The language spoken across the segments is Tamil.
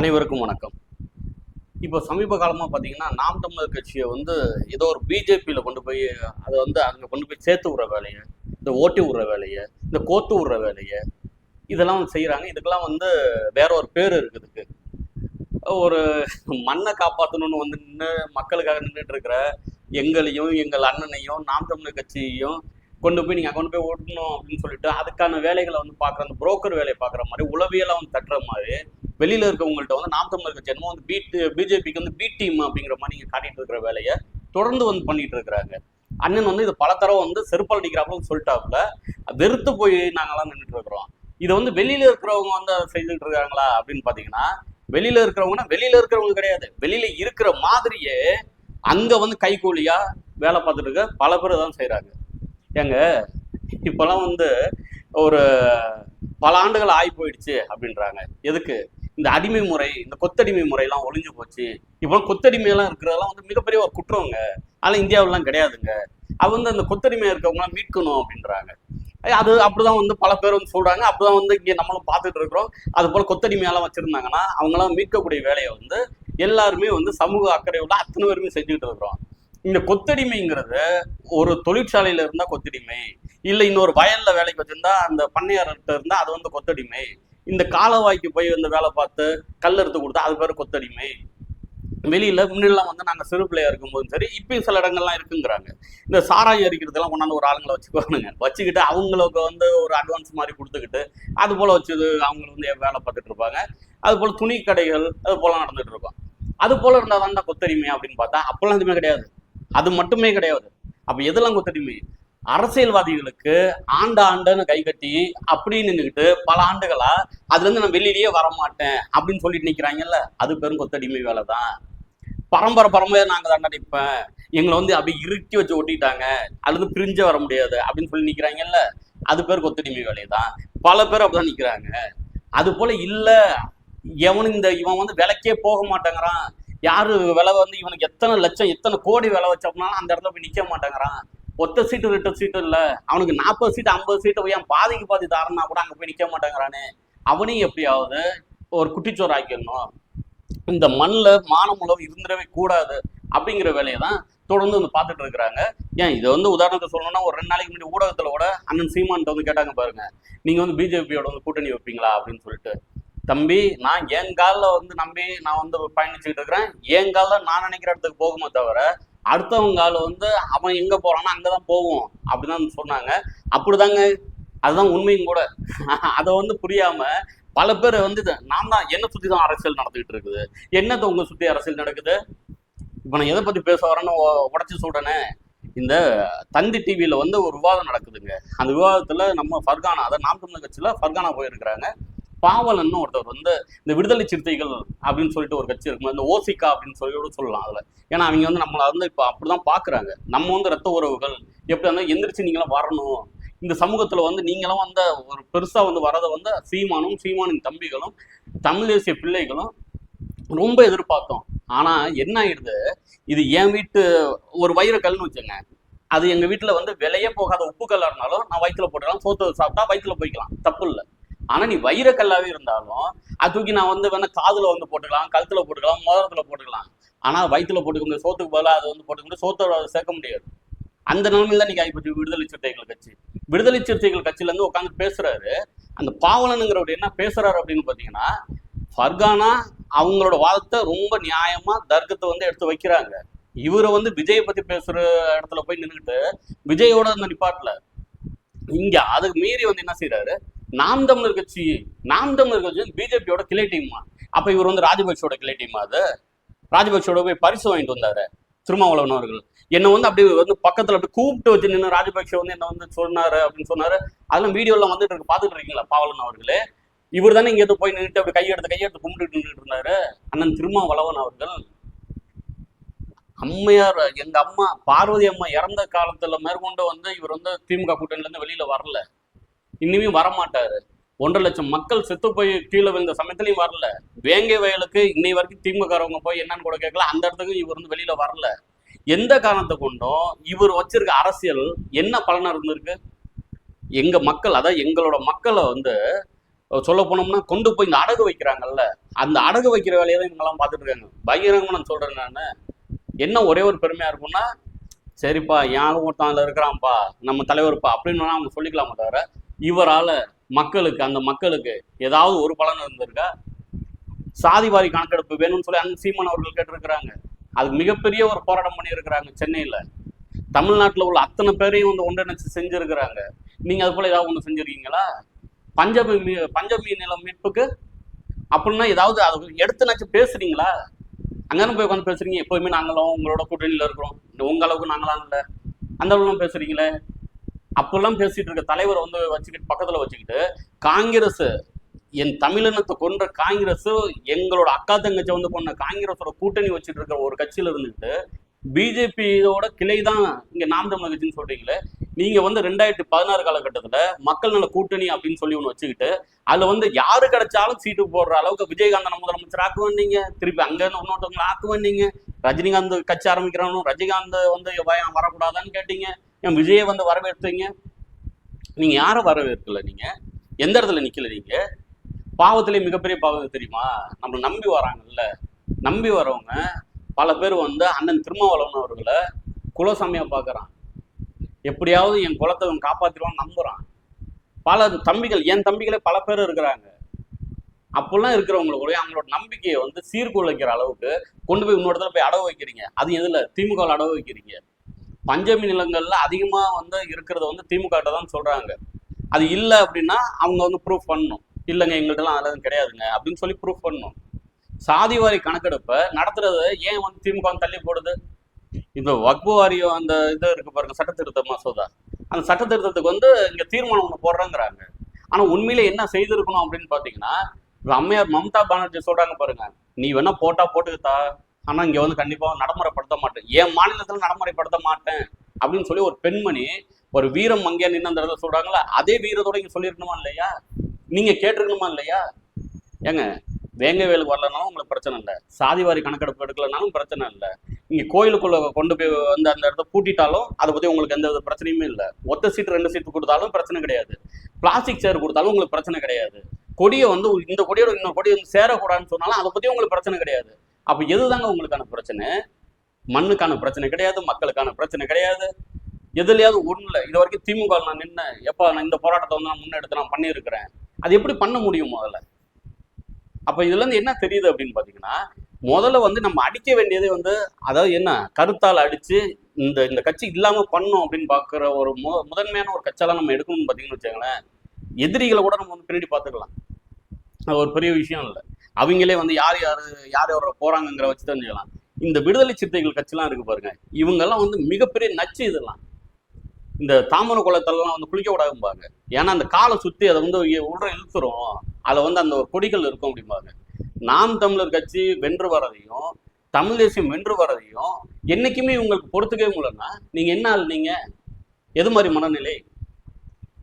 அனைவருக்கும் வணக்கம். இப்போ சமீப காலமாக பார்த்தீங்கன்னா நாம் தமிழர் கட்சியை வந்து ஏதோ ஒரு பிஜேபியில் கொண்டு போய் அதை வந்து அங்கே கொண்டு போய் சேர்த்து விடுற வேலையை இந்த ஓட்டி விடுற வேலையை இந்த கோத்து விடுற வேலையை இதெல்லாம் வந்து செய்கிறாங்க இதுக்கெல்லாம் வந்து வேற ஒரு பேர் இருக்குதுக்கு ஒரு மண்ணை காப்பாற்றணும்னு வந்து நின்று மக்களுக்காக நின்றுட்டு இருக்கிற எங்களையும் எங்கள் அண்ணனையும் நாம் தமிழர் கட்சியையும் கொண்டு போய் நீங்கள் கொண்டு போய் ஓட்டணும் அப்படின்னு சொல்லிட்டு அதுக்கான வேலைகளை வந்து பார்க்குற அந்த புரோக்கர் வேலையை பார்க்குற மாதிரி உளவியலை வந்து தட்டுற மாதிரி வெளியில் இருக்கவங்கள்ட்ட வந்து நாம் தமிழர் கட்சி என்னமோ வந்து பீட் பிஜேபிக்கு வந்து பி டீம் அப்படிங்கிற மாதிரி நீங்கள் காட்டிட்டு இருக்கிற வேலையை தொடர்ந்து வந்து பண்ணிட்டு இருக்கிறாங்க. அண்ணன் வந்து இது பல தடவை வந்து செருப்பால் அடிக்கிறாப்புல சொல்லிட்டாப்புல. வெறுத்து போய் நாங்களாம் நின்றுட்டு இருக்கிறோம். இதை வந்து வெளியில இருக்கிறவங்க வந்து அதை செய்துட்டு இருக்காங்களா அப்படின்னு பாத்தீங்கன்னா வெளியில இருக்கிறவங்கன்னா வெளியில இருக்கிறவங்க கிடையாது. வெளியில இருக்கிற மாதிரியே அங்க வந்து கைகூலியா வேலை பார்த்துட்டு இருக்க பல பேர் தான் செய்கிறாங்க ஏங்க இப்போல்லாம் வந்து ஒரு பல ஆண்டுகள் ஆகி போயிடுச்சு அப்படின்றாங்க. எதுக்கு? இந்த அடிமை முறை இந்த கொத்தடிமை முறையெல்லாம் ஒளிஞ்சு போச்சு. இப்போ கொத்தடிமையெல்லாம் இருக்கிறதெல்லாம் வந்து மிகப்பெரிய ஒரு குற்றங்க ஆனால் இந்தியாவிலாம் கிடையாதுங்க. அது வந்து அந்த கொத்தடிமையாக இருக்கவங்களாம் மீட்கணும் அப்படின்றாங்க. அது அப்படிதான் வந்து பல பேர் வந்து சொல்றாங்க. அப்படிதான் வந்து இங்கே நம்மளும் பார்த்துட்டு இருக்கிறோம். அது போல கொத்தடிமையெல்லாம் வச்சிருந்தாங்கன்னா அவங்களாம் மீட்கக்கூடிய வேலையை வந்து எல்லாருமே வந்து சமூக அக்கறை உள்ள அத்தனை பேருமே செஞ்சுக்கிட்டு இருக்கிறோம். இந்த கொத்தடிமைங்கிறது ஒரு தொழிற்சாலையில இருந்தா கொத்தடிமை. இல்ல இன்னொரு வயல்ல வேலைக்கு வச்சிருந்தா அந்த பண்ணையார்கிட்ட இருந்தா அது வந்து கொத்தடிமை. இந்த காலவாய்க்கு போய் வந்து வேலை பார்த்து கல் எடுத்து கொடுத்தா அது பேர் கொத்தடிமை. வெளியில முன்னெல்லாம் வந்து நாங்க சிறு பிள்ளையா இருக்கும்போதும் சரி இப்பயும் சில இடங்கள்லாம் இருக்குங்கிறாங்க. இந்த சாராயம் அரிக்கிறதுலாம் கொண்டாந்து ஒரு ஆளுங்களை வச்சுக்குவானுங்க. வச்சுக்கிட்டு அவங்களுக்கு வந்து ஒரு அட்வான்ஸ் மாதிரி கொடுத்துக்கிட்டு அது போல வச்சு அவங்க வந்து வேலை பார்த்துட்டு இருப்பாங்க. அது போல துணி கடைகள் அது போல நடந்துட்டு இருக்கும். அது போல இருந்தால் தான் கொத்தடிமை அப்படின்னு பார்த்தா அப்பெல்லாம் எதுவுமே கிடையாது. அது மட்டுமே கிடையாது. அப்ப எதெல்லாம் கொத்தடிமை அரசியல்வாதிகளுக்கு ஆண்டு ஆண்டுன்னு கை கட்டி அப்படின்னு நின்றுக்கிட்டு பல ஆண்டுகளா அதுல இருந்து நான் வெளியிலேயே வர மாட்டேன் அப்படின்னு சொல்லிட்டு நிக்கிறாங்கல்ல அது பெரும் கொத்தடிமை வேலை தான் பரம்பரை பரம்பரையா நாங்க தான் நடிப்பேன் எங்களை வந்து அப்படி இறுக்கி வச்சு ஒட்டிட்டாங்க. அல்லது பிரிஞ்சே வர முடியாது அப்படின்னு சொல்லி நிக்கிறாங்கல்ல அது பேர் கொத்தடிமை வேலை தான் பல பேர் அப்படிதான் நிக்கிறாங்க அது போல இல்ல. எவனும் இந்த இவன் வந்து விலைக்கே போக மாட்டேங்கிறான். யாரு விலை வந்து இவனுக்கு எத்தனை லட்சம் எத்தனை கோடி விலை வச்சோம்னாலும் அந்த இடத்துல போய் நிக்க மாட்டேங்கிறான். ஒத்த சீட்டு ரெண்டு சீட்டு இல்ல. அவனுக்கு நாற்பது சீட்டு ஐம்பது சீட்டு ஏன் பாதிக்கு பாதி தாரனா கூட அங்க போய் நிக்க மாட்டேங்கிறானே. அவனையும் எப்படியாவது ஒரு குட்டிச்சோறு ஆக்கிடணும். இந்த மண்ணில் மானமுளவு இருந்துடவே கூடாது அப்படிங்கிற வேலையை தான் தொடர்ந்து வந்து பார்த்துட்டு இருக்கிறாங்க. ஏன் இதை வந்து உதாரணத்தை சொல்லணும்னா ஒரு ரெண்டு நாளைக்கு முன்னாடி ஊடகத்துல கூட அண்ணன் சீமான்ட்ட வந்து கேட்டாங்க பாருங்க. நீங்க வந்து பிஜேபியோட வந்து கூட்டணி வைப்பீங்களா அப்படின்னு சொல்லிட்டு. தம்பி நான் என் காலில் வந்து நம்பி நான் வந்து பயணிச்சுக்கிட்டு இருக்கிறேன். என் காலில் நான் நினைக்கிற இடத்துக்கு போகுமே தவிர அடுத்தவங்க கால வந்து அவன் எங்க போறானோ அங்கதான் போவோம் அப்படிதான் சொன்னாங்க. அப்படிதாங்க அதுதான் உண்மையும் கூட. அதை வந்து புரியாம பல பேர் வந்து இது, நான் தான் என்ன சுத்தி தான் அரசியல் நடந்துகிட்டு இருக்குது. என்னத்தை உங்க சுத்தி அரசியல் நடக்குது? இப்ப நான் எதை பத்தி பேச வரேன்னு உடச்சி சொல்றேனே. இந்த தந்தி டிவியில வந்து ஒரு விவாதம் நடக்குதுங்க. அந்த விவாதத்துல நம்ம ஃபர்கானா அதாவது நாம் தமிழர் கட்சியில ஃபர்கானா போயிருக்கிறாங்க. பாவலன்னு ஒருத்தர் வந்து இந்த விடுதலை சிறுத்தைகள் அப்படின்னு சொல்லிட்டு ஒரு கட்சி இருக்கும் இந்த ஓசிகா அப்படின்னு சொல்லி கூட சொல்லலாம் அதுல. ஏன்னா அவங்க வந்து நம்மளை வந்து இப்போ அப்படிதான் பாக்குறாங்க. நம்ம வந்து ரத்த உறவுகள் எப்படி இருந்தாலும் எந்திரிச்சு நீங்களாம் வரணும்? இந்த சமூகத்துல வந்து நீங்களும் வந்து ஒரு பெருசா வந்து வரதை வந்து சீமானும் சீமானின் தம்பிகளும் தமிழ் தேசிய பிள்ளைகளும் ரொம்ப எதிர்பார்த்தோம். ஆனா என்ன ஆயிடுது? இது என் வீட்டு ஒரு வைரக்கல்னு வச்சுங்க அது எங்க வீட்டுல வந்து விலையே போகாத உப்பு கல்லா இருந்தாலும் நான் வயிற்றுல போட்டுக்கலாம் சோத்து சாப்பிட்டா வயிற்றுல போய்க்கலாம். தப்பு இல்லை. ஆனா நீ வைரக்கல்லாவே இருந்தாலும் அது தூக்கி நான் வந்து வேணா காதுல வந்து போட்டுக்கலாம் கழுத்துல போட்டுக்கலாம் மோதிரத்துல போட்டுக்கலாம். ஆனா வயிற்றுல போட்டுக்க முடியாது சோத்துக்கு பதிலாக அதை வந்து போட்டுக்க முடியாது சோத்தோட அதை சேர்க்க முடியாது. அந்த நிலைமையில தான் நீங்க ஆகிப்போச்சு விடுதலை சிறுத்தைகள் கட்சி. விடுதலை சிறுத்தைகள் கட்சியில இருந்து உட்காந்து பேசுறாரு. அந்த பாவலனுங்கிறவர் என்ன பேசுறாரு அப்படின்னு பாத்தீங்கன்னா ஃபர்கானா அவங்களோட வாதத்தை ரொம்ப நியாயமா தர்க்கத்தை வந்து எடுத்து வைக்கிறாங்க. இவரை வந்து விஜயை பத்தி பேசுற இடத்துல போய் நின்றுட்டு விஜயோட அந்த நிப்பாட்டல. இங்க அதுக்கு மீறி வந்து என்ன செய்யறாரு நாம் தமிழர் கட்சி நாம் தமிழர் கட்சி பிஜேபியோட கிளை டீமா அப்ப இவர் வந்து ராஜபக்சோட கிளை டீமா அது? ராஜபக்சோட போய் பரிசு வாங்கிட்டு வந்தாரு திருமாவளவன் அவர்கள். என்ன வந்து அப்படி வந்து பக்கத்துல அப்படி கூப்பிட்டு வச்சு நின்று ராஜபக்ஷ வந்து என்ன வந்து சொன்னாரு அப்படின்னு சொன்னாரு. அதெல்லாம் வீடியோலாம் வந்துட்டு இருக்கு. பாத்துட்டு இருக்கீங்களா பாவலன் அவர்களே? இவர் தானே இங்கே போய் நின்றுட்டு அப்படி கையெடுத்து கையெடுத்து கும்பிட்டு நின்றுட்டு இருந்தாரு. அண்ணன் திருமாவளவன் அவர்கள். அம்மையார் எங்க அம்மா பார்வதி அம்மா இறந்த காலத்துல மேற்கொண்டு வந்து இவர் வந்து திமுக கூட்டணில இருந்து வெளியில வரல. இனிமே வரமாட்டாரு. ஒன்றரை லட்சம் மக்கள் செத்து போய் கீழே விழுந்த சமயத்துலையும் வரல. வேங்கை வயலுக்கு இன்னை வரைக்கும் திமுகவங்க போய் என்னன்னு கூட கேட்கல. அந்த இடத்துக்கும் இவர் வந்து வெளியில வரல. எந்த காரணத்தை கொண்டும் இவர் வச்சிருக்க அரசியல் என்ன பலனா இருந்திருக்கு எங்க மக்கள் அதாவது எங்களோட மக்களை வந்து சொல்ல போனோம்னா கொண்டு போய் இந்த அடகு வைக்கிறாங்கல்ல அந்த அடகு வைக்கிற வேலையை தான் இவங்கெல்லாம் பார்த்துட்டு இருக்காங்க. பகிரங்கமா நான் சொல்றேன் நான். என்ன ஒரே ஒரு பெருமையா இருக்கும்னா சரிப்பா யாரும் ஒருத்தன் அதுல இருக்கிறான்ப்பா நம்ம தலைவர்ப்பா அப்படின்னு அவங்க சொல்லிக்கலாமா தவிர இவரால் மக்களுக்கு அந்த மக்களுக்கு ஏதாவது ஒரு பலன் இருந்திருக்கா? சாதிவாரி கணக்கெடுப்பு வேணும்னு சொல்லி அங்க சீமான் அவர்கள் கேட்டிருக்கிறாங்க. அதுக்கு மிகப்பெரிய ஒரு போராட்டம் பண்ணியிருக்கிறாங்க சென்னையில. தமிழ்நாட்டில் உள்ள அத்தனை பேரையும் வந்து ஒன்றிணைச்சு செஞ்சுருக்கிறாங்க. நீங்க அது போல ஏதாவது ஒன்று செஞ்சிருக்கீங்களா? பஞ்சமி மீ- பஞ்சமி நிலம் மீட்புக்கு? அப்படின்னா ஏதாவது அது எடுத்துனாச்சும் பேசுறீங்களா? அங்கன்னு போய் உட்காந்து பேசுறீங்க. எப்போயுமே நாங்களும் உங்களோட கூட்டணியில் இருக்கிறோம். உங்க அளவுக்கு நாங்களாம் இல்லை. அந்த அளவுலாம் பேசுறீங்களே? அப்பெல்லாம் பேசிட்டு இருக்க தலைவரை வந்து வச்சுக்கிட்டு பக்கத்துல வச்சுக்கிட்டு காங்கிரஸ் என் தமிழினத்தை கொன்ற காங்கிரஸ் எங்களோட அக்கா தங்கச்சி வந்து கொண்ட காங்கிரஸோட கூட்டணி வச்சுட்டு இருக்கிற ஒரு கட்சியில இருந்துட்டு பிஜேபியோட கிளை தான் இங்க நாம் தமிழ் கட்சின்னு சொல்றீங்களே நீங்க வந்து ரெண்டாயிரத்தி பதினாறு காலகட்டத்துல மக்கள் நல கூட்டணி அப்படின்னு சொல்லி ஒன்று வச்சுக்கிட்டு அதுல வந்து யாரு கிடைச்சாலும் சீட்டு போடுற அளவுக்கு விஜயகாந்தன் முதலமைச்சர் ஆக்க வந்தீங்க திருப்பி அங்க இருந்து இன்னொருத்தவங்களை ஆக்க வந்தீங்க ரஜினிகாந்த் கட்சி ஆரம்பிக்கிறவனும் ரஜினிகாந்த் வந்து பயம் வரக்கூடாதான்னு கேட்டீங்க. ஏன் விஜயை வந்து வரவேற்றீங்க நீங்க யாரை வரவேற்கல நீங்க? எந்த இடத்துல நிக்கல நீங்க? பாவத்திலே மிகப்பெரிய பாவம் தெரியுமா? நம்மளை நம்பி வராங்கல்ல. நம்பி வரவங்க பல பேர் வந்து அண்ணன் திருமாவளவன் அவர்களை குலசாமியா பாக்குறான். எப்படியாவது என் குலத்தை அவன் காப்பாத்திடுவான்னு நம்புறான். பல தம்பிகள் என் தம்பிகளே பல பேர் இருக்கிறாங்க. அப்படிலாம் இருக்கிறவங்களுடைய அவங்களோட நம்பிக்கையை வந்து சீர்குலைக்கிற அளவுக்கு கொண்டு போய் இன்னொரு இடத்துல போய் அடவு வைக்கிறீங்க. அது எதுல? திமுகவில் அடவு வைக்கிறீங்க. பஞ்சமி நிலங்கள்ல அதிகமா வந்து இருக்கிறத வந்து திமுக தான் சொல்றாங்க. அது இல்லை அப்படின்னா அவங்க வந்து ப்ரூஃப் பண்ணணும். இல்லைங்க எங்கள்கிட்டலாம் அதெல்லாம் கிடையாதுங்க அப்படின்னு சொல்லி ப்ரூஃப் பண்ணணும். சாதிவாரி கணக்கெடுப்பை நடத்துறது ஏன் வந்து திமுக வந்து தள்ளி போடுது? இப்போ வக்பு வாரியம் அந்த இது இருக்கு பாருங்க சட்ட திருத்த மசோதா. அந்த சட்ட திருத்தத்துக்கு வந்து இங்க தீர்மானம் ஒன்று போடுறேங்கிறாங்க. ஆனா உண்மையிலே என்ன செய்திருக்கணும் அப்படின்னு பார்த்தீங்கன்னா அம்மையார் மம்தா பானர்ஜி சொல்றாங்க பாருங்க நீ வேணா போட்டா போட்டுக்கிட்டா ஆனா இங்க வந்து கண்டிப்பா நடைமுறைப்படுத்த மாட்டேன். என் மாநிலத்துல நடைமுறைப்படுத்த மாட்டேன் அப்படின்னு சொல்லி ஒரு பெண்மணி ஒரு வீரம் அங்கே நின்று அந்த இடத்துல சொல்றாங்களா அதே வீரத்தோட இங்க சொல்லியிருக்கணுமா இல்லையா? நீங்க கேட்டிருக்கணுமா இல்லையா? ஏங்க வேங்க வேலுக்கு வரலனாலும் உங்களுக்கு பிரச்சனை இல்லை. சாதிவாரி கணக்கெடுப்பு எடுக்கலனாலும் பிரச்சனை இல்லை. நீங்க கோயிலுக்குள்ள கொண்டு போய் வந்து அந்த இடத்த பூட்டிட்டாலும் அதை பத்தி உங்களுக்கு எந்த வித பிரச்சனையுமே இல்லை. ஒத்த சீட்டு ரெண்டு சீட்டு கொடுத்தாலும் பிரச்சனை கிடையாது. பிளாஸ்டிக் சேர் கொடுத்தாலும் உங்களுக்கு பிரச்சனை கிடையாது. கொடியை வந்து இந்த கொடியோட இன்னொரு கொடி வந்து சேரக்கூடாதுன்னு சொன்னாலும் அதை பத்தி உங்களுக்கு பிரச்சனை கிடையாது. அப்ப எதுதாங்க உங்களுக்கான பிரச்சனை? மண்ணுக்கான பிரச்சனை கிடையாது மக்களுக்கான பிரச்சனை கிடையாது. எதுலையாவது ஒண்ணுல இது வரைக்கும் திமுக நான் நின்னேன். எப்ப நான் இந்த போராட்டத்தை வந்து நான் முன்னெடுத்து நான் பண்ணியிருக்கிறேன். அது எப்படி பண்ண முடியும் முதல்ல? அப்ப இதுல இருந்து என்ன தெரியுது அப்படின்னு பாத்தீங்கன்னா முதல்ல வந்து நம்ம அடிக்க வேண்டியதே வந்து அதாவது என்ன கருத்தால் அடிச்சு இந்த இந்த கட்சி இல்லாம பண்ணோம் அப்படின்னு பாக்குற ஒரு மு முதன்மையான ஒரு கட்சியெல்லாம் நம்ம எடுக்கணும்னு பாத்தீங்கன்னு வச்சுக்கோங்களேன் எதிரிகளை கூட நம்ம வந்து பின்னாடி பார்த்துக்கலாம் அது ஒரு பெரிய விஷயம் இல்லை. அவங்களே வந்து யார் யார் யார் யாரோட போறாங்கிற வச்சு தெரிஞ்சுக்கலாம் இந்த விடுதலை சிறுத்தைகள் கட்சிலாம் இருக்கு பாருங்க. இவங்கெல்லாம் வந்து மிகப்பெரிய நச்சு இதெல்லாம். இந்த தாமர குளத்தெல்லாம் வந்து குளிக்க கூடாதும்பாங்க ஏன்னா அந்த காலை சுத்தி அதை வந்து உள்ள இழுத்துரும். அதுல வந்து அந்த ஒரு கொடிகள் இருக்கும் அப்படிம்பாங்க. நாம் தமிழர் கட்சி வென்று வரதையும் தமிழ் தேசியம் வென்று வரதையும் என்னைக்குமே உங்களுக்கு பொறுத்துக்கவே முடியலன்னா நீங்க என்ன ஆள் நீங்க எது மாதிரி மனநிலை?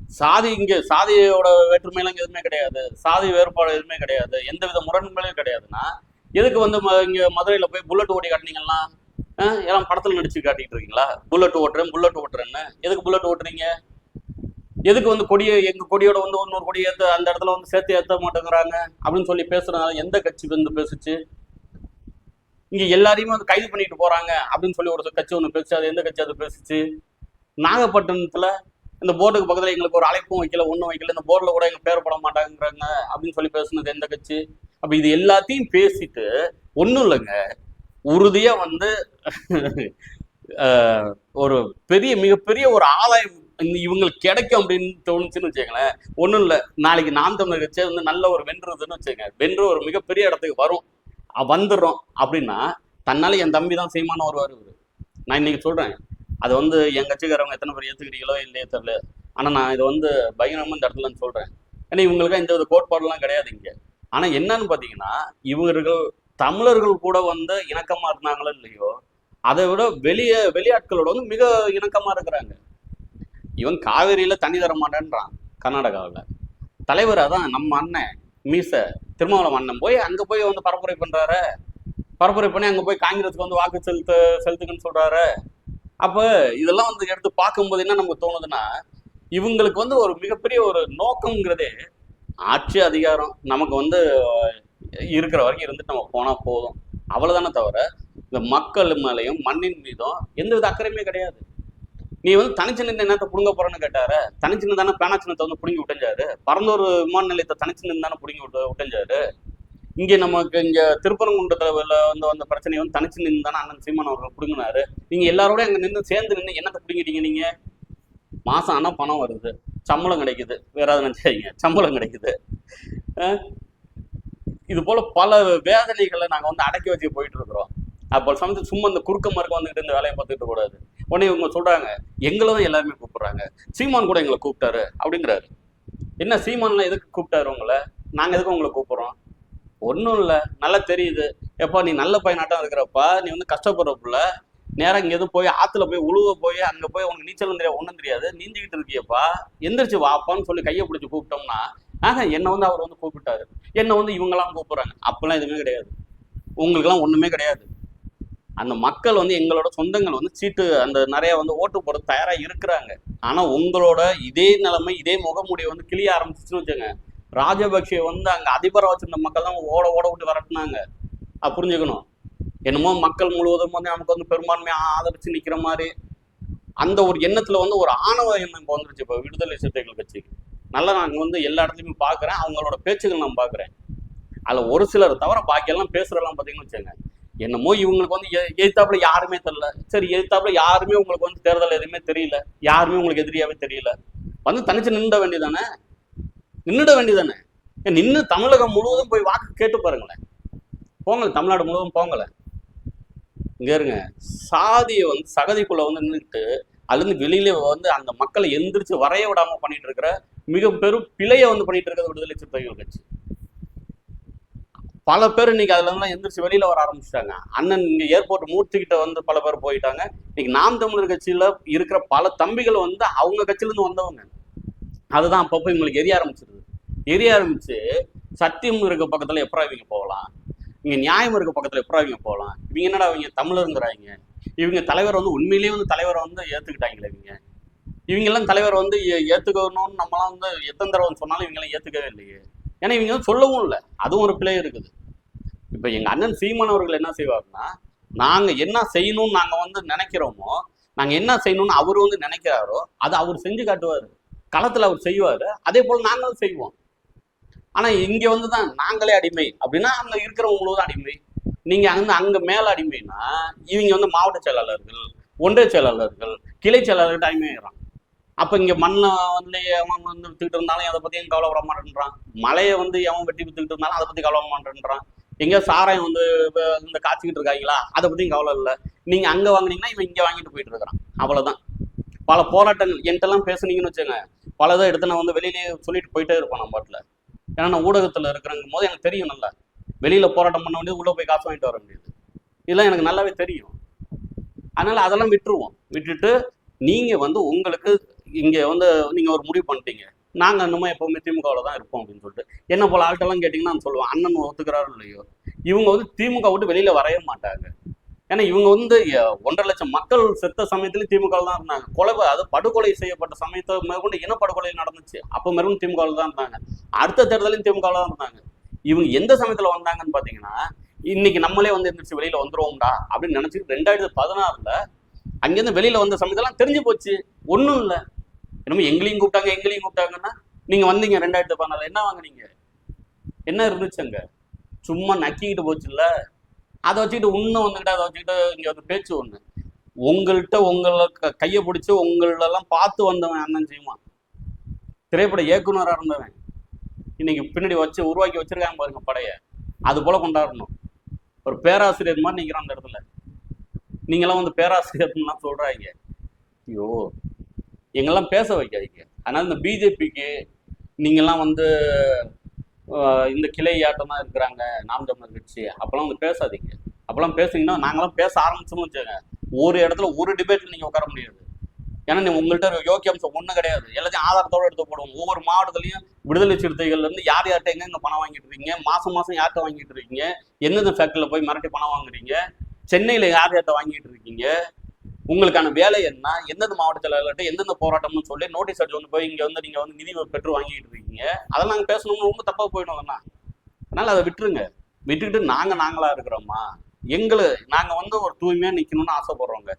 சாதி இங்க சாதியோட வேற்றுமையெல்லாம் இங்க எதுவுமே கிடையாது. சாதி வேறுபாடு எதுவுமே கிடையாது. எந்த வித முரண்மையும் கிடையாதுன்னா எதுக்கு வந்து ம- இங்க மதுரையில போய் புல்லட் ஓடி காட்டினீங்கன்னா எல்லாம் படத்துல நடிச்சு காட்டிட்டு இருக்கீங்களா? புல்லட் ஓட்டுறேன் புல்லட் ஓட்டுறேன்னு. எதுக்கு புல்லட் ஓட்டுறீங்க? எதுக்கு வந்து கொடியை எங்க கொடியோட வந்து இன்னொரு கொடி ஏத்த அந்த இடத்துல வந்து சேர்த்து ஏத்த மாட்டேங்கிறாங்க? அப்படின்னு சொல்லி பேசுறதுனால எந்த கட்சி வந்து பேசுச்சு? இங்க எல்லாரையுமே வந்து கைது பண்ணிட்டு போறாங்க அப்படின்னு சொல்லி ஒரு கட்சி ஒன்று பேசுச்சு. அது எந்த கட்சி அது பேசுச்சு? நாகப்பட்டினத்துல இந்த போர்டுக்கு பக்கத்துல எங்களுக்கு ஒரு அழைப்பும் வைக்கல ஒன்றும் வைக்கல இந்த போர்டில் கூட எங்க பேர் போட மாட்டாங்கிறாங்க அப்படின்னு சொல்லி பேசுனது எந்த கட்சி? அப்ப இது எல்லாத்தையும் பேசிட்டு ஒன்றும் இல்லைங்க. உறுதியா வந்து ஒரு பெரிய மிகப்பெரிய ஒரு ஆதாயம் இவங்களுக்கு கிடைக்கும் அப்படின்னு தோணுச்சுன்னு வச்சுக்கங்களேன். ஒன்றும் இல்லை. நாளைக்கு நாம் தமிழர் கட்சியை வந்து நல்ல ஒரு வென்றுதுன்னு வச்சுக்கோங்க. வென்று ஒரு மிகப்பெரிய இடத்துக்கு வரும். வந்துடுறோம் அப்படின்னா தன்னால என் தம்பி தான் செய்மான்னு வருவார் நான் இன்னைக்கு சொல்றேன். அது வந்து என் கட்சிக்காரவங்க எத்தனை பேர் ஏற்றுக்கிறீங்களோ இல்லையோ தெரியல. ஆனா நான் இதை வந்து பகிரங்கமா இந்த இடத்துல சொல்றேன். ஏன்னா இவங்களுக்கு இந்த வித கோட்பாடுலாம் கிடையாது இங்க. ஆனா என்னன்னு பாத்தீங்கன்னா இவர்கள் தமிழர்கள் கூட வந்து இணக்கமா இருந்தாங்களோ இல்லையோ அதை விட வெளிய வெளியாட்களோட வந்து மிக இணக்கமா இருக்கிறாங்க. இவன் காவேரியில தண்ணி தர மாட்டேன்றான் கர்நாடகாவில். தலைவர் அதான் நம்ம அண்ணன் மீச திருமாவளம் அண்ணன். போய் அங்க போய் வந்து பரப்புரை பண்ணுறாரு பரப்புரை பண்ணி அங்க போய் காங்கிரஸுக்கு வந்து வாக்கு செலுத்த செலுத்துங்கன்னு சொல்கிறாரு அப்போ இதெல்லாம் வந்து எடுத்து பார்க்கும்போது என்ன நமக்கு தோணுதுன்னா இவங்களுக்கு வந்து ஒரு மிகப்பெரிய ஒரு நோக்கம்ங்கிறதே ஆட்சி அதிகாரம். நமக்கு வந்து இருக்கிற வரைக்கும் இருந்துட்டு நம்ம போனால் போதும். அவ்வளவுதானே தவிர இந்த மக்கள் மேலேயும் மண்ணின் மீதும் எந்த வித அக்கறையுமே கிடையாது. நீ வந்து தனிச்சு நின்று என்னத்த புடுங்க போறேன்னு கேட்டாரு. தனிச்சு நின்று தானே பேனா சின்னத்தை வந்து பிடுங்கி விட்டஞ்சாரு பரந்தூர் விமான நிலையத்தை தனிச்சு நின்று தானே பிடுங்கி விட்டு விட்டஞ்சாரு இங்கே நமக்கு இங்கே திருப்பரங்குன்றத்தில் வந்து வந்த பிரச்சனையை வந்து தனிச்சு நின்று தானே அண்ணன் சீமான் அவர்கள் பிடுங்கினாரு. நீங்கள் எல்லாரோட அங்கே நின்று சேர்ந்து நின்று என்னத்தை புடுங்கிட்டீங்க நீங்கள் மாதம் ஆனால் பணம் வருது. சம்பளம் கிடைக்குது. வேற எதாவது நினைச்சாங்க சம்பளம் கிடைக்குது. இது போல் பல வேதனைகளை நாங்கள் வந்து அடக்கி வச்சு போயிட்டு இருக்கிறோம். அப்போ சமயத்து சும்மா இந்த குறுக்க மறுக்க வந்துகிட்டு இந்த வேலையை பார்த்துட்டு கூடாது உடனே இவங்க சொல்கிறாங்க எங்களை தான் எல்லாருமே கூப்பிட்றாங்க. சீமான் கூட எங்களை கூப்பிட்டாரு. அப்படிங்கிறாரு. என்ன சீமான்லாம் எதுக்கு கூப்பிட்டாரு உங்களை? நாங்கள் எதுக்கு உங்களை கூப்பிட்றோம்? ஒன்றும் இல்லை. நல்லா தெரியுது. எப்போ நீ நல்ல பையனாட்டம் இருக்கிறப்பா நீ வந்து கஷ்டப்படுறப்புல நேரம் இங்கே எதுவும் போய் ஆற்றுல போய் உழுவ போய் அங்கே போய் உனக்கு நீச்சல் தெரியாது ஒன்றும் தெரியாது. நீந்திக்கிட்டு இருக்கியப்பா. எந்திரிச்சு வாப்பான்னு சொல்லி கையை பிடிச்சி கூப்பிட்டோம்னா ஆக என்னை வந்து அவர் வந்து கூப்பிட்டாரு. என்னை வந்து இவங்கெல்லாம் கூப்பிட்றாங்க. அப்பெல்லாம் எதுவுமே கிடையாது. உங்களுக்கெல்லாம் ஒன்றுமே கிடையாது. அந்த மக்கள் வந்து எங்களோட சொந்தங்கள் வந்து சீட்டு அந்த நிறைய வந்து ஓட்டு போட தயாராக இருக்கிறாங்க. ஆனால் உங்களோட இதே நிலைமை இதே முகமுடியை வந்து கிளிய ஆரம்பிச்சுன்னு வச்சுங்க ராஜபக்சே வந்து அங்கே அதிபரா வச்சிருந்த மக்கள் தான் ஓட ஓட விட்டு விரட்டினாங்க. அது புரிஞ்சுக்கணும். என்னமோ மக்கள் முழுவதும் வந்து நமக்கு வந்து பெரும்பான்மையாக ஆதரிச்சு நிற்கிற மாதிரி அந்த ஒரு எண்ணத்தில் வந்து ஒரு ஆணவ எண்ணம் இப்போ வந்துருச்சு. இப்போ விடுதலை சிறுத்தைகள் கட்சிக்கு நல்லா நான் வந்து எல்லா இடத்துலையுமே பார்க்குறேன் அவங்களோட பேச்சுகள் நான் பார்க்குறேன் அதில் ஒரு சிலர் தவிர பாக்கியெல்லாம் பேசுகிறதெல்லாம் பார்த்தீங்கன்னு வச்சுங்க என்னமோ இவங்களுக்கு வந்து எ- எதிர்த்தாப்புல யாருமே தெரில சரி எதிர்த்தாப்புல யாருமே உங்களுக்கு வந்து தேர்தல் எதுவுமே தெரியல. யாருமே உங்களுக்கு எதிரியாவே தெரியல. வந்து தனிச்சு நின்ற வேண்டியதானே நின்றுட வேண்டியதானே நின்று தமிழகம் முழுவதும் போய் வாக்கு கேட்டு பாருங்களேன். போங்களேன் தமிழ்நாடு முழுவதும் போங்களேன் இங்கே இருங்க. சாதியை வந்து சகதிக்குள்ளே வந்து நின்றுட்டு அதுலேருந்து வெளியில வந்து அந்த மக்களை எந்திரிச்சு வரைய விடாம பண்ணிட்டு இருக்கிற மிக பெரும் பிழையை வந்து பண்ணிட்டு இருக்கிறது விடுதலை சிறுத்தைகள் கட்சி. பல பேர் இன்னைக்கு அதுல இருந்து எந்திரிச்சு வெளியில வர ஆரம்பிச்சிட்டாங்க. அண்ணன் இங்க ஏர்போர்ட் மூர்த்திக்கிட்ட வந்து பல பேர் போயிட்டாங்க. இன்னைக்கு நாம் தமிழர் கட்சியில இருக்கிற பல தம்பிகள் வந்து அவங்க கட்சியில இருந்து வந்தவங்க. அதுதான் அப்பப்போ இவங்களுக்கு எரிய ஆரம்பிச்சிருது. எரிய ஆரம்பிச்சு சத்தியம் இருக்க பக்கத்தில் எப்பரா இவங்க போகலாம்? இங்க நியாயம் இருக்க பக்கத்தில் எப்பரா இவங்க போகலாம்? இவங்க என்னடா இவங்க தமிழருங்கிறாங்க? இவங்க தலைவர் வந்து உண்மையிலேயே வந்து தலைவரை வந்து ஏற்றுக்கிட்டாங்களே இவங்க? இவங்கெல்லாம் தலைவர் வந்து ஏ- ஏத்துக்கணும்னு நம்மலாம் வந்து எத்தனை தடவை சொன்னாலும் இவங்கெல்லாம் ஏற்றுக்கவே இல்லையே. ஏன்னா இவங்க வந்து சொல்லவும் இல்லை. அதுவும் ஒரு பிழை இருக்குது. இப்போ எங்கள் அண்ணன் சீமான் அவர்கள் என்ன செய்வாருன்னா நாங்கள் என்ன செய்யணும்னு நாங்கள் வந்து நினைக்கிறோமோ நாங்கள் என்ன செய்யணும்னு அவர் வந்து நினைக்கிறாரோ அதை அவர் செஞ்சு காட்டுவார். களத்துல அவர் செய்வாரு. அதே போல் நாங்களும் செய்வோம். ஆனா இங்க வந்து தான் நாங்களே அடிமை. அப்படின்னா அங்க இருக்கிறவங்க முழுவதும் அடிமை. நீங்க அங்கே அங்க மேல அடிமைனா இவங்க வந்து மாவட்ட செயலாளர்கள் ஒன்றிய செயலாளர்கள் கிளை செயலாளர்கள் அடிமையாகிறான் அப்ப இங்க மண்ணை வந்து எவன் வந்து வித்துக்கிட்டு இருந்தாலும் அதை பத்தியும் கவலைப்பட மாட்டேன்றான். மலையை வந்து எவன் வெட்டி வித்துக்கிட்டு இருந்தாலும் அதை பத்தி கவலைப்பட மாட்டேன்றான். எங்கே சாராயம் வந்து இந்த காய்ச்சிக்கிட்டு இருக்காங்களா? அதை பற்றியும் கவலை இல்லை. நீங்க அங்க வாங்கினீங்கன்னா இவன் இங்கே வாங்கிட்டு போயிட்டு இருக்கிறான். அவ்வளோதான் பல போராட்டங்கள் என்கிட்டலாம் பேசுனீங்கன்னு வச்சுங்க பல இதை எடுத்து நான் வந்து வெளியிலேயே சொல்லிட்டு போயிட்டே இருப்பேன் நம்ம பாட்டில். ஏன்னா நான் ஊடகத்தில் இருக்கிறங்கும் போது எனக்கு தெரியும் நல்லா. வெளியில் போராட்டம் பண்ண வேண்டியது உள்ளே போய் காசு வாங்கிட்டு வர வேண்டியது. இதெல்லாம் எனக்கு நல்லாவே தெரியும். அதனால் அதெல்லாம் விட்டுருவோம். விட்டுட்டு நீங்கள் வந்து உங்களுக்கு இங்கே வந்து நீங்கள் ஒரு முடிவு பண்ணிட்டீங்க. நாங்கள் இன்னுமே எப்போவுமே திமுகவில் தான் இருப்போம் அப்படின்னு சொல்லிட்டு. என்ன போல் ஆள்கிட்டலாம் கேட்டிங்கன்னா நான் சொல்லுவேன். அண்ணன் ஒத்துக்கிறாரோ இல்லையோ. இவங்க வந்து திமுக விட்டு வெளியில வரவே மாட்டாங்க. ஏன்னா இவங்க வந்து ஒன்றரை லட்சம் மக்கள் செத்த சமயத்துல திமுக தான் இருந்தாங்க. கொலை அது படுகொலை செய்யப்பட்ட சமயத்தை மேற்கொண்டு இனப்படுகொலை நடந்துச்சு. அப்போ மேற்கொண்டு திமுக தான் இருந்தாங்க. அடுத்த தேர்தலையும் திமுக தான் இருந்தாங்க. இவங்க எந்த சமயத்துல வந்தாங்கன்னு பாத்தீங்கன்னா இன்னைக்கு நம்மளே வந்து எந்திரிச்சு வெளியில வந்துருவோம்டா அப்படின்னு நினைச்சிட்டு ரெண்டாயிரத்தி பதினாறுல அங்கேருந்து வெளியில வந்த சமயத்தெல்லாம் தெரிஞ்சு போச்சு. ஒன்றும் இல்லை. என்னமோ எங்களையும் கூப்பிட்டாங்க எங்களையும் கூப்பிட்டாங்கன்னா நீங்க வந்தீங்க ரெண்டாயிரத்தி பதினாலு என்ன வாங்கினீங்க? என்ன இருந்துச்சு அங்க? சும்மா நக்கிக்கிட்டு போச்சுல்ல. அதை வச்சுக்கிட்டு இன்னும் வந்துக்கிட்டு அதை வச்சுக்கிட்டு இங்கே வந்து பேச்சு ஒன்று உங்கள்கிட்ட உங்களை க- கையை பிடிச்சி உங்களெல்லாம் பார்த்து வந்தவன் அண்ணன் செய்வான் திரைப்பட இயக்குனராக இருந்தவன். இன்னைக்கு பின்னாடி வச்சு உருவாக்கி வச்சிருக்காங்க பாருங்க படையை. அது போல கொண்டாடணும். ஒரு பேராசிரியர் மாதிரி நிக்கிறோம் அந்த இடத்துல. நீங்களாம் வந்து பேராசிரியர்லாம் சொல்கிறாங்க ஐயோ எங்கெல்லாம் பேச வைக்காதீங்க. அதனால இந்த பிஜேபிக்கு நீங்கள்லாம் வந்து இந்த கிளை ஆட்டமாக இருக்கிறாங்க நாம் தமிழர் கட்சி. அப்போல்லாம் வந்து பேசாதீங்க. அப்போல்லாம் பேசுனீங்கன்னா நாங்களாம் பேச ஆரம்பிச்சோம்னு வச்சுக்கோங்க. ஒரு இடத்துல ஒரு டிபேட்டில் நீங்கள் உட்கார முடியாது. ஏன்னா நீங்கள் உங்கள்கிட்ட யோக்கிய அம்சம் ஒன்றும் கிடையாது. எல்லாத்தையும் ஆதாரத்தோட எடுத்து போடுவோம். ஒவ்வொரு மாவட்டத்துலையும் விடுதலை சிறுத்தைகள்லேருந்து யார் யார்கிட்ட எங்க பணம் வாங்கிட்டு இருக்கீங்க? மாதம் மாதம் யார்கிட்ட வாங்கிட்டு இருக்கீங்க? எந்தெந்த ஃபேக்டரியில் போய் மிரட்டி பணம் வாங்குறீங்க? சென்னையில் யார் யார்கிட்ட வாங்கிட்டு இருக்கீங்க? உங்களுக்கான வேலை என்ன? எந்தெந்த மாவட்ட செயலாளர்கிட்ட எந்தெந்த போராட்டம்னு சொல்லி நோட்டீஸ் அடிச்சு வந்து போய் இங்க வந்து நீங்க வந்து நிதி பெற்று வாங்கிட்டு இருக்கீங்க. அதெல்லாம் நாங்க பேசணும்னு ரொம்ப தப்பா போயிடும் அதெல்லாம் அதனால அதை விட்டுருங்க. விட்டுக்கிட்டு நாங்க நாங்களா இருக்கிறோமா? எங்களை நாங்க வந்து ஒரு தூய்மையா நிக்கணும்னு ஆசைப்படுறோங்க.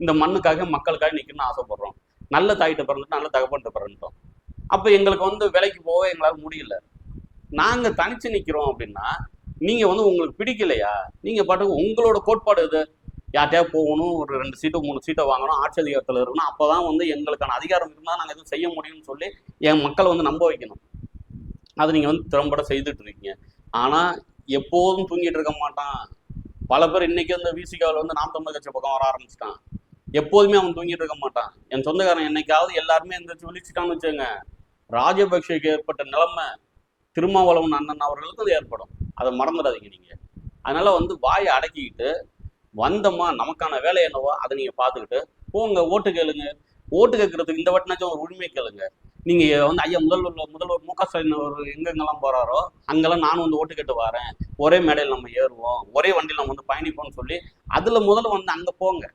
இந்த மண்ணுக்காக மக்களுக்காக நிக்கணும்னு ஆசைப்படுறோம். நல்ல தாயிட்ட பிறந்துட்டு நல்ல தகப்பன்ட்டு பிறந்துட்டோம். அப்ப எங்களுக்கு வந்து விலைக்கு போக எங்களால் முடியல. நாங்க தனிச்சு நிக்கிறோம் அப்படின்னா நீங்க வந்து உங்களுக்கு பிடிக்கலையா? நீங்க பாட்டுக்கு உங்களோட கோட்பாடு இது யார்கிட்டயா போகணும் ஒரு ரெண்டு சீட்டோ மூணு சீட்டோ வாங்கணும் ஆட்சி அதிகாரத்தில் இருக்கணும். அப்பதான் வந்து எங்களுக்கான அதிகாரம் இருந்தால் நாங்கள் எதுவும் செய்ய முடியும்னு சொல்லி என் மக்களை வந்து நம்ப வைக்கணும். அதை நீங்கள் வந்து திறம்பட செய்துட்டு இருக்கீங்க. ஆனால் எப்போதும் தூங்கிட்டு இருக்க மாட்டான். பல பேர் இன்னைக்கு அந்த விசிகாவில் வந்து நாம் தமிழ் கட்சி பக்கம் வர ஆரம்பிச்சிட்டான். எப்போதுமே அவன் தூங்கிட்டு இருக்க மாட்டான். என் சொந்தக்காரன் என்னைக்காவது எல்லாருமே எந்திரிச்சு விழிச்சிட்டான்னு வச்சுங்க ராஜபக்சேக்கு ஏற்பட்ட நிலைமை திருமாவளவன் அண்ணன் அவர்களுக்கு அது ஏற்படும். அதை மறந்துடாதீங்க நீங்கள் அதனால வந்து வாயை அடக்கிக்கிட்டு வந்தோமா? நமக்கான வேலை என்னவோ? அதை நீங்க பார்த்துக்கிட்டு போங்க ஓட்டு கேளுங்க. ஓட்டு கேட்கறதுக்கு இந்த வாட்டினாச்சும் ஒரு உரிமை கேளுங்க. நீங்க வந்து ஐயா முதல்வர் முதல்வர் மு க ஸ்டாலின் அவர் எங்கெங்கெல்லாம் போறாரோ அங்கெல்லாம் நானும் வந்து ஓட்டு கேட்டு வரேன். ஒரே மேடையில் நம்ம ஏறுவோம். ஒரே வண்டியில் நம்ம வந்து பயணிப்போம்னு சொல்லி அதுல முதல்ல வந்து அங்க போங்க.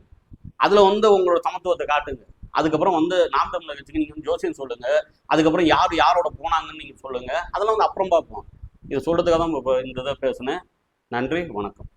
அதுல வந்து உங்களோட சமத்துவத்தை காட்டுங்க. அதுக்கப்புறம் வந்து நாம் தமிழர் கட்சிக்கு நீங்க வந்து ஜோசியம் சொல்லுங்க. அதுக்கப்புறம் யார் யாரோட போனாங்கன்னு நீங்க சொல்லுங்க. அதெல்லாம் வந்து அப்புறம் பார்ப்போம். இது சொல்றதுக்காக தான் இப்போ இந்த இதை பேசுனேன். நன்றி வணக்கம்.